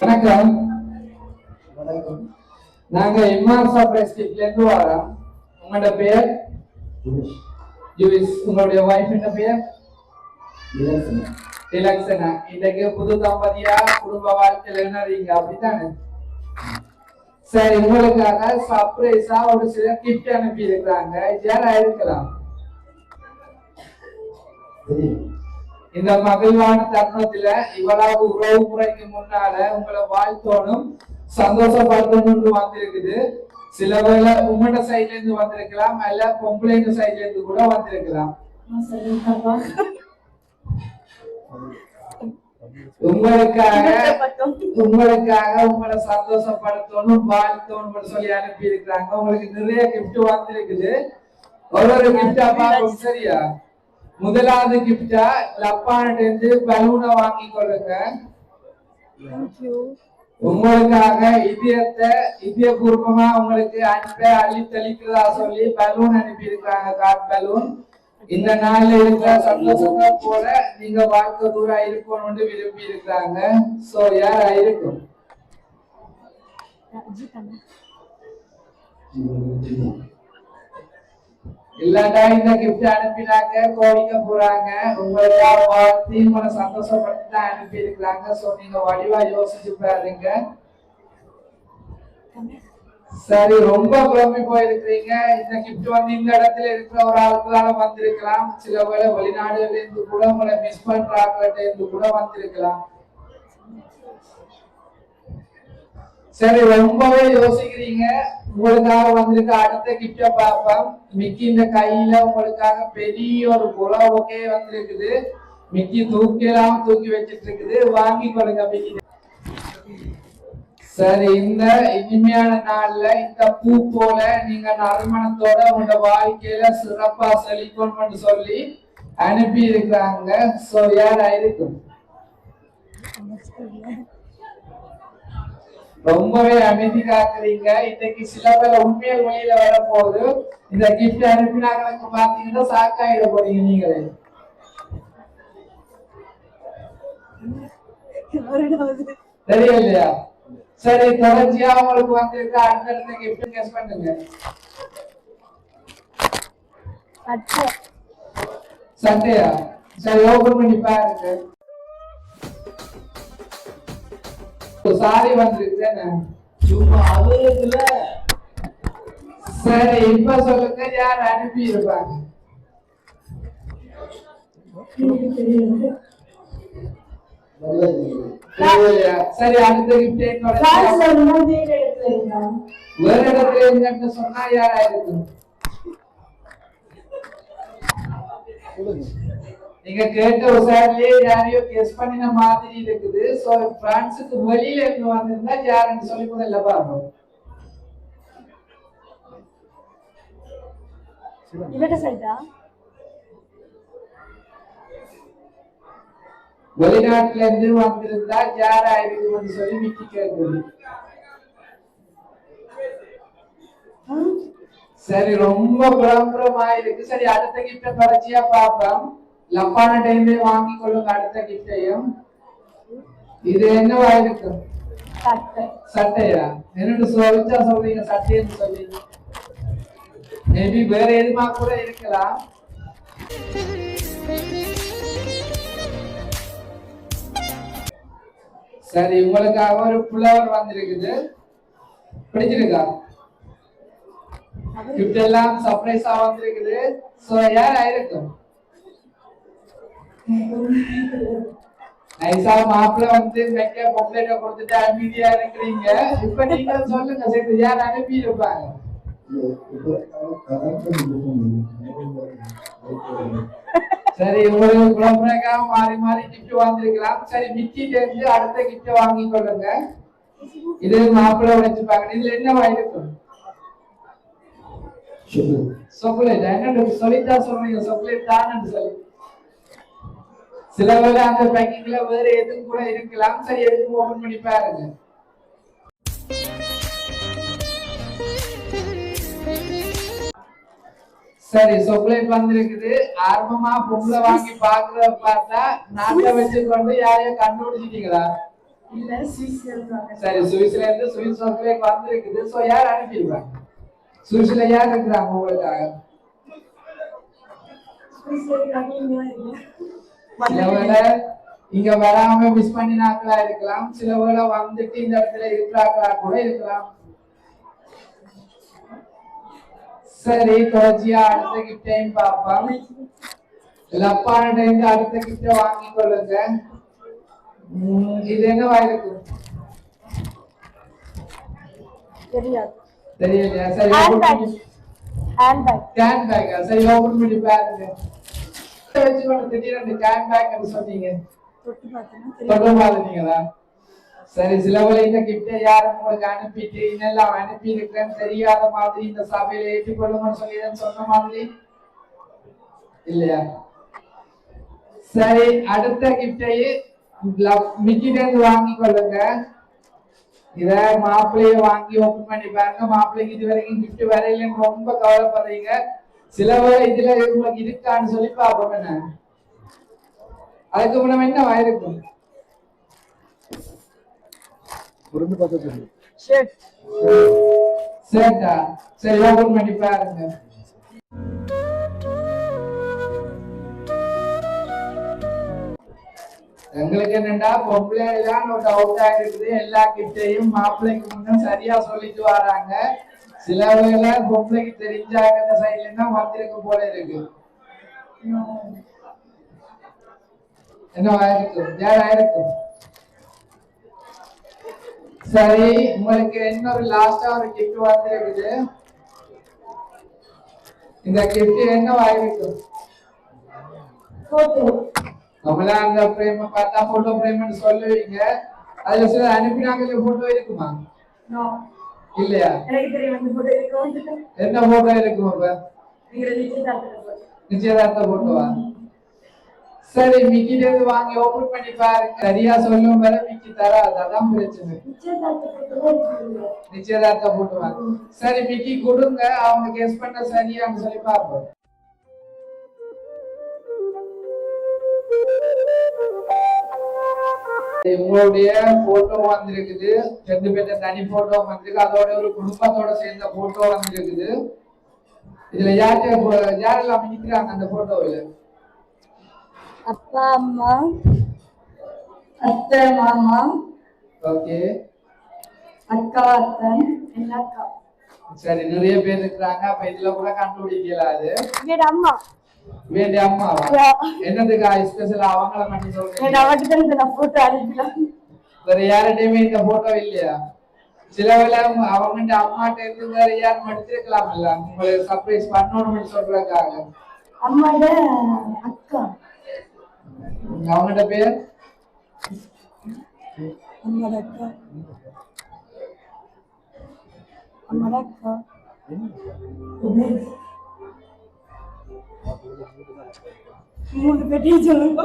வணக்கம். வணக்கம் நாங்க இம்மான் டிஸ்ட்ரிக்ட்ல இருந்து வரோம். உங்களோட பேர்? ஜூஸ் உங்களுடைய வைஃப் என்ன பேர்? இலக்கணம் திலக்ஷனா. இன்னைக்கு புது தம்பதியா? குடும்ப வாழ்க்கையில என்னறீங்க அப்படித்தானே? சரி உங்களுக்காக சர்ப்ரைஸா ஒரு சில கிஃப்ட் அனுப்பி இருக்கிறாங்க யாரா இருக்கலாம் தெரியும் இந்த மகிழ்வான தருணத்துல இவ்வளவு உறவு முறைக்கு முன்னால உங்களை வாழ்த்தோனும் சந்தோஷப்படுத்தணும்னு வந்திருக்குது. சில வேளை உங்களோட சைட்ல இருந்து வந்திருக்கலாம் அல்ல பொம்பளைங்க சைட்ல இருந்து கூட வந்திருக்கலாம். உங்களுக்காக உங்களுக்காக உங்களை சந்தோஷப்படுத்தணும் வாழ்த்தணும் சொல்லி அனுப்பி இருக்கிறாங்க உங்களுக்கு நிறைய கிஃப்ட் வந்திருக்குது. ஒரு ஒரு கிஃப்டா பார்ப்போம் சரியா? முதலாவது கிஃப்டா லப்பான்ட்டு இருந்து பலூனை வாங்கி கொள்ளுங்க. உங்களுக்காக இதயத்தை இதய பூர்வமா உங்களுக்கு அன்பை அள்ளி தெளிக்கிறதா சொல்லி பலூன் அனுப்பி இருக்காங்க காட் பலூன் இந்த நாள்ல இருக்கிற சந்தோஷத்தை போல நீங்க வாழ்க்கை தூரம் இருக்கணும்னு விரும்பி இருக்கிறாங்க. சோ யாரா இருக்கும் இல்லாட்டா இந்த கிஃப்ட் அனுப்பினாங்க கோவிக்க போறாங்க. உங்களுக்காக பார்த்து உங்களை சந்தோஷப்பட்டு தான் அனுப்பி இருக்கிறாங்க சோ நீங்க வடிவா யோசிச்சு பாருங்க. சரி ரொம்ப குழம்பி போயிருக்கிறீங்க. இந்த கிஃப்ட் வந்து இந்த இடத்துல இருக்கிற ஒரு ஆளுக்களால வந்திருக்கலாம். சில வேளை வெளிநாடுகள்ல இருந்து கூட உங்களை மிஸ் பண்ற இருந்து கூட வந்திருக்கலாம். சரி ரொம்பவே யோசிக்கிறீங்க. உங்களுக்காக வந்திருக்க அடுத்த கிஃப்ட பார்ப்போம். மிக்கி இந்த கையில உங்களுக்காக பெரிய ஒரு புலவுக்கே வந்திருக்குது. மிக்கி தூக்கிலாம் தூக்கி வச்சிட்டு இருக்குது வாங்கி கொடுங்க மிக்கி. சரி இந்த இனிமையான நாள்ல இந்த பூ போல நீங்க நறுமணத்தோட உங்க வாழ்க்கையில சிறப்பா செழிக்கணும்னு சொல்லி அனுப்பி இருக்கிறாங்க சோ யாரா இருக்கும் ரொம்பவே அமைதி காக்குறீங்க. இன்னைக்கு சில பேர் உண்மையல் வழியில வரப்போகுது. இந்த கிஃப்ட் அனுப்பினாங்களுக்கு பாத்தீங்கன்னா சாக்காயிட போறீங்க நீங்களே. தெரியலையா? சரி தொடர்ச்சியா உங்களுக்கு வந்திருக்க. அடுத்தடுத்த கிஃப்ட் கெஸ் பண்ணுங்க. சட்டையா? சரி ஓபன் பண்ணி பாருங்க. சாரி வந்திருக்கு என்ன? சும்மா அவருக்குல சரி இப்ப சொல்லுங்க யார் அனுப்பி இருப்பாங்க தெரியலையா? சரி அடுத்த கிஃப்ட் வேற இடத்துல இருங்கன்னு சொன்னா யாரா இருக்கும் நீங்க கேட்ட ஒரு சார்லயே யாரையோ கெஸ் பண்ணின மாதிரி இருக்குது. சோ பிரான்ஸுக்கு வெளியில இருந்து வந்திருந்தா யாருன்னு சொல்லி முதல்ல பாருங்க வெளிநாட்டுல இருந்து வந்திருந்தா யாரா இருக்குன்னு சொல்லி மிக்கி கேட்குது சரி ரொம்ப புறம்புறமா இருக்கு சரி அடுத்த கிஃப்ட தொடர்ச்சியா பார்ப்போம். லப்பான டைம்ல வாங்கி கொள்ளுங்க அடுத்த கிஃப்டையும் இது என்னவா இருக்கு சட்டையா என்னன்னு சொல்லிச்சா சொல்றீங்க சட்டைன்னு சொல்லி மேபி வேற எதுமா கூட இருக்கலாம் சரி உங்களுக்காக ஒரு புலவர் வந்திருக்குது பிடிச்சிருக்கா கிஃப்ட் எல்லாம் சர்ப்ரைஸா வந்திருக்குது சோ யார் ஆயிருக்கும் நைஸா மாப்பிள்ள வந்து மெக்க பொம்பளைட்ட கொடுத்துட்டு அமைதியா இருக்கிறீங்க இப்ப நீங்க சொல்லுங்க சரி யார் அனுப்பி இருப்பாங்க சரி உங்களுக்கு குழப்பறக்காக மாறி மாறி கிஃப்ட் வாங்கிருக்கலாம் சரி மிக்கிட்ட இருந்து அடுத்த கிஃப்ட் வாங்கி கொள்ளுங்க இது மாப்பிள்ளை உடைச்சுப்பாங்க இதுல என்னவா இருக்கும் சாக்லேட் என்ன சொல்லித்தான் சொல்றீங்க சாக்லேட் தான் சொல்லி சில வேளை அந்த பேக்கிங்ல வேற எதுவும் கூட இருக்கலாம். சரி எதுவும் ஓபன் பண்ணி பாருங்க. சரி சாக்லேட் வந்திருக்குது. ஆர்வமா பொங்கலை வாங்கி பாக்குறத பார்த்தா நாட்டை வச்சுக்கொண்டு யாரையும் கண்டுபிடிச்சிட்டீங்களா? சரி சுவிஸ்ல இருந்து சுவிஸ் ஒர்க்லேக்கு வந்திருக்குது. சோ யார் அனுப்பிடுவாங்க சுவிஸ்ல யார் இருக்கிறாங்க உங்களுக்காக? இருக்காங்க இங்க வராம மிஸ் பண்ணினாக்களா இருக்கலாம். சில வேளை வந்துட்டு இந்த இடத்துல இருக்கிறாங்களா கூட இருக்கலாம். சரி தொடர்ச்சியா அடுத்த கிஃப்டையும் பார்ப்போம் லப்பான டைம் அடுத்த கிஃப்ட வாங்கி கொள்ளுங்க. இது என்னவா இருக்கும் தெரியாது. தெரியலையா சரி ஹேண்ட் பேக்கா சரி ஓபன் பண்ணி பாருங்க. சரி சில வேளை இந்த கிஃப்ட் யாரும் உங்களுக்கு அனுப்பிட்டு இன்னெல்லாம் அனுப்பி இருக்கிறேன்னு தெரியாத மாதிரி இந்த சபையில ஏற்றிக் கொள்ளுங்கன்னு சொல்லி சொன்ன மாதிரி? இல்லையா? சரி அடுத்த கிஃப்டையே மிக்கிட்ட இருந்து வாங்கி கொள்ளுங்க. இத மாப்பிள்ளைய வாங்கி ஓபன் பண்ணி பாருங்க. மாப்பிள்ளைக்கு இது வரைக்கும் gift வரையிலன்னு ரொம்ப கவலைப்படுறீங்க. சில வேளை இதுல உங்களுக்கு இருக்கான்னு சொல்லி பாப்போம் என்ன? அதுக்கு முன்ன என்ன ஷர்ட் சரிடா சரி ஓபன் பண்ணி பாருங்க. எங்களுக்கு என்னண்டா பொம்பளை எல்லாம் ஒரு டவுட்டா இருக்குது எல்லா கிட்டையும் மாப்பிள்ளைக்கு முன்ன சரியா சொல்லிட்டு வராங்க. சில வேளை பொம்பளைக்கு தெரிஞ்சாங்க இந்த சைட்ல தான் வந்திருக்கு போல இருக்கு? என்ன ஆயிருக்கும் யார் ஆயிருக்கும் சரி உங்களுக்கு இன்னொரு லாஸ்டா ஒரு கிஃப்ட் வந்திருக்குது இந்த கிஃப்ட் என்ன ஆயிருக்கும் நம்மளா அந்த பிரேம பார்த்தா போட்டோ பிரேம்னு சொல்லுவீங்க. அதுல சில அனுப்பினாங்களே போட்டோ இருக்குமா? இல்லையா? என்ன போட்டோ இருக்கும் அப்ப நிச்சயதார்த்த போட்டோவா? சரி மிக்கிட்ட இருந்து வாங்கி ஓபன் பண்ணி பாருங்க. சரியா சொல்லும் வரை மிக்கி தராது. அதான் பிரச்சனை. நிச்சயதார்த்த போட்டுவாங்க சரி மிக்கி கொடுங்க. அவங்க கெஸ் பண்ண சரியான்னு சொல்லி பார்ப்போம். உங்களுடைய போட்டோ வந்திருக்குது. ரெண்டு பேர்த்த தனி போட்டோ வந்திருக்கு. அதோட ஒரு குடும்பத்தோட சேர்ந்த போட்டோ வந்திருக்குது. இதுல யார்கிட்ட யாரெல்லாம் நிக்கிறாங்க அந்த போட்டோவில் அப்பா அம்மா அத்தை மாமா ஓகே. அக்கா அத்தன் என்ன அக்கா. சரி நிறைய பேர் இருக்கிறாங்க. அப்ப இதுல கூட கண்டுபிடிக்கலாம் அது. அம்மா. வேண்டிய Yeah. என்னதுக்கா ஸ்பெஷல் அவங்கள மட்டும் என்னோட சொல்றீங்க அவகிட்ட இருந்து நான் போட்டோ அனுப்பலாம் வேற யார்கிட்டயுமே இந்த போட்டோ இல்லையா சில வேளை அவங்க- அவங்ககிட்ட அம்மாட்ட இருந்து வேற யாரும் எடுத்திருக்கலாம்ல உங்களுக்கு சர்ப்ரைஸ் பண்ணணும்னு சொல்றதுக்காக அம்மாட அக்கா பேர் அம்மாட அக்கா அம்மாட அக்கா மூணு பேர்ட்டையும் சொல்லுங்க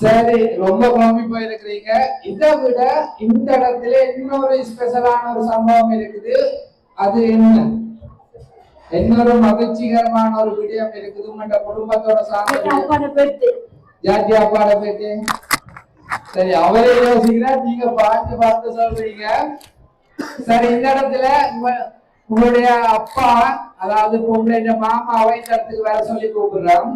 சரி ரொம்ப குழம்பி போயிருக்கிறீங்க. இதை விட இந்த இடத்துல இன்னொரு ஸ்பெஷலான ஒரு சம்பவம் இருக்குது. அது என்ன? இன்னொரு மகிழ்ச்சிகரமான ஒரு விடயம் இருக்குது. உங்களோட குடும்பத்தோட சார்ந்த ஜாதி அப்பாட பேச்சு சரி அவரே யோசிக்கிறார். நீங்க பார்த்து பார்த்து சொல்றீங்க. சரி இந்த இடத்துல உங்களுடைய அப்பா அதாவது உங்களுடைய மாமாவை இந்த இடத்துக்கு வர சொல்லி கூப்பிடுறோம்